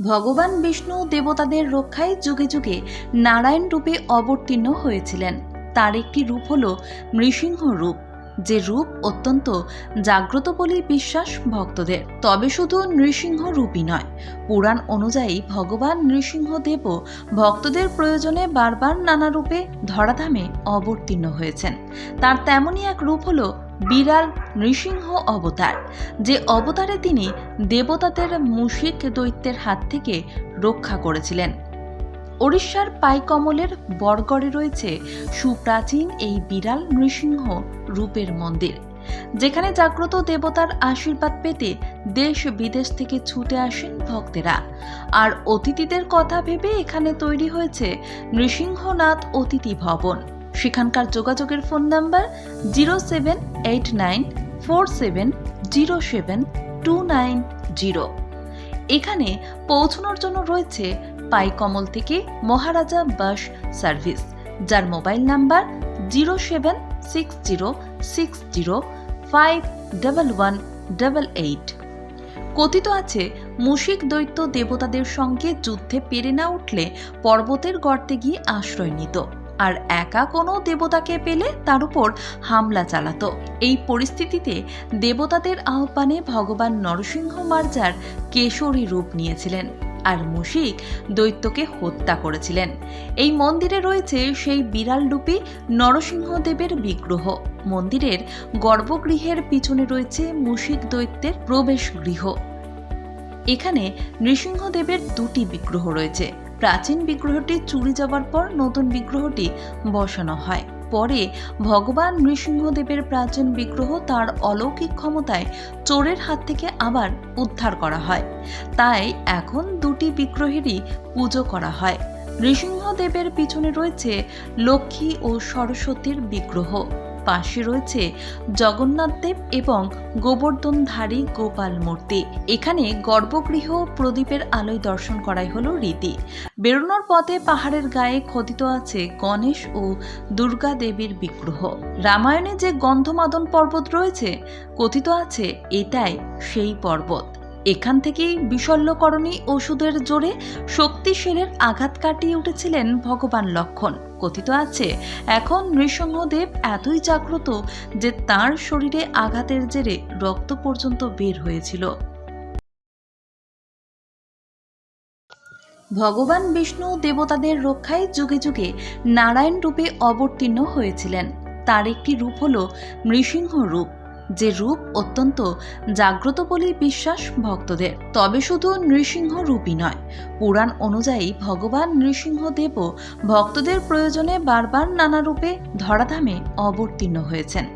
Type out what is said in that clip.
ভগবান বিষ্ণু দেবতাদের রক্ষায় যুগে যুগে নারায়ণ রূপে অবতীর্ণ হয়েছিলেন। তার একটি রূপ হল নৃসিংহ রূপ, যে রূপ অত্যন্ত জাগ্রত বলেই বিশ্বাস ভক্তদের। তবে শুধু নৃসিংহ রূপই নয়, পুরাণ অনুযায়ী ভগবান নৃসিংহ নৃসিংহদেবও ভক্তদের প্রয়োজনে বারবার নানা রূপে ধরাধামে অবতীর্ণ হয়েছেন। তার তেমনই এক রূপ হল বিড়াল নৃসিংহ অবতার, যে অবতারে তিনি দেবতাদের মুশিক দৈত্যের হাত থেকে রক্ষা করেছিলেন। ওড়িশার পাইকমলের বরগড়ে রয়েছে সুপ্রাচীন এই বিড়াল নৃসিংহ রূপের মন্দির, যেখানে জাগ্রত দেবতার আশীর্বাদ পেতে দেশ বিদেশ থেকে ছুটে আসেন ভক্তেরা। আর অতিথিদের কথা ভেবে এখানে তৈরি হয়েছে নৃসিংহনাথ অতিথি ভবন। সেখানকার যোগাযোগের phone number zero seven eight nine four seven zero seven two nine zero. এখানে পৌঁছানোর জন্য রয়েছে পাইকমল থেকে মহারাজা বাস সার্ভিস, যার mobile number zero seven six zero six zero five double one double eight. কথিত আছে, মুশিক দৈত্য দেবতাদের সঙ্গে যুদ্ধে পেরে না উঠলে পর্বতের গর্তে গিয়ে আশ্রয় নিত। আর একা কোনো দেবতাকে পেলে তার উপর হামলা চালাতো। এই পরিস্থিতিতে দেবতাদের আহ্বানে ভগবান নরসিংহ মার্জার কেশরী রূপ নিয়েছিলেন আর মুশিক দৈত্যকে হত্যা করেছিলেন। এই মন্দিরে রয়েছে সেই বিড়াল রূপী নরসিংহদেবের বিগ্রহ। মন্দিরের গর্ভগৃহের পিছনে রয়েছে মুশিক দৈত্যের প্রবেশ গৃহ এখানে নৃসিংহদেবের দুটি বিগ্রহ রয়েছে। প্রাচীন বিগ্রহটি চুরি যাওয়ার পর নতুন বিগ্রহটি বসানো হয়। পরে ভগবান নৃসিংহদেবের প্রাচীন বিগ্রহ তার অলৌকিক ক্ষমতায় চোরের হাত থেকে আবার উদ্ধার করা হয়। তাই এখন দুটি বিগ্রহেরই পুজো করা হয়। নৃসিংহদেবের পিছনে রয়েছে লক্ষ্মী ও সরস্বতীর বিগ্রহ। পাশে রয়েছে জগন্নাথদেব এবং গোবর্ধনধারী গোপাল মূর্তি। এখানে গর্ভগৃহ প্রদীপের আলোয় দর্শন করাই হলো রীতি। বেরোনোর পথে পাহাড়ের গায়ে খোদিত আছে গণেশ ও দুর্গা দেবীর বিগ্রহ। রামায়ণে যে গন্ধমাদন পর্বত রয়েছে, কথিত আছে এটাই সেই পর্বত। এখান থেকেই বিশল্যকরণী ওষুধের জোরে শক্তিশীলের আঘাত কাটিয়ে উঠেছিলেন ভগবান লক্ষণ। কথিত আছে, এখন নৃসিংহদেব এতই জাগ্রত যে তার শরীরে আঘাতের জেরে রক্ত পর্যন্ত বের হয়েছিল। ভগবান বিষ্ণু দেবতাদের রক্ষায় যুগে যুগে নারায়ণ রূপে অবতীর্ণ হয়েছিলেন। তার একটি রূপ হল নৃসিংহ রূপ। যে রূপ অত্যন্ত জাগ্রত বলেই বিশ্বাস ভক্তদের। তবে শুধু নৃসিংহ রূপই নয়, পুরাণ অনুযায়ী ভগবান নৃসিংহদেবও ভক্তদের প্রয়োজনে বারবার নানা রূপে ধরাধামে অবতীর্ণ হয়েছেন।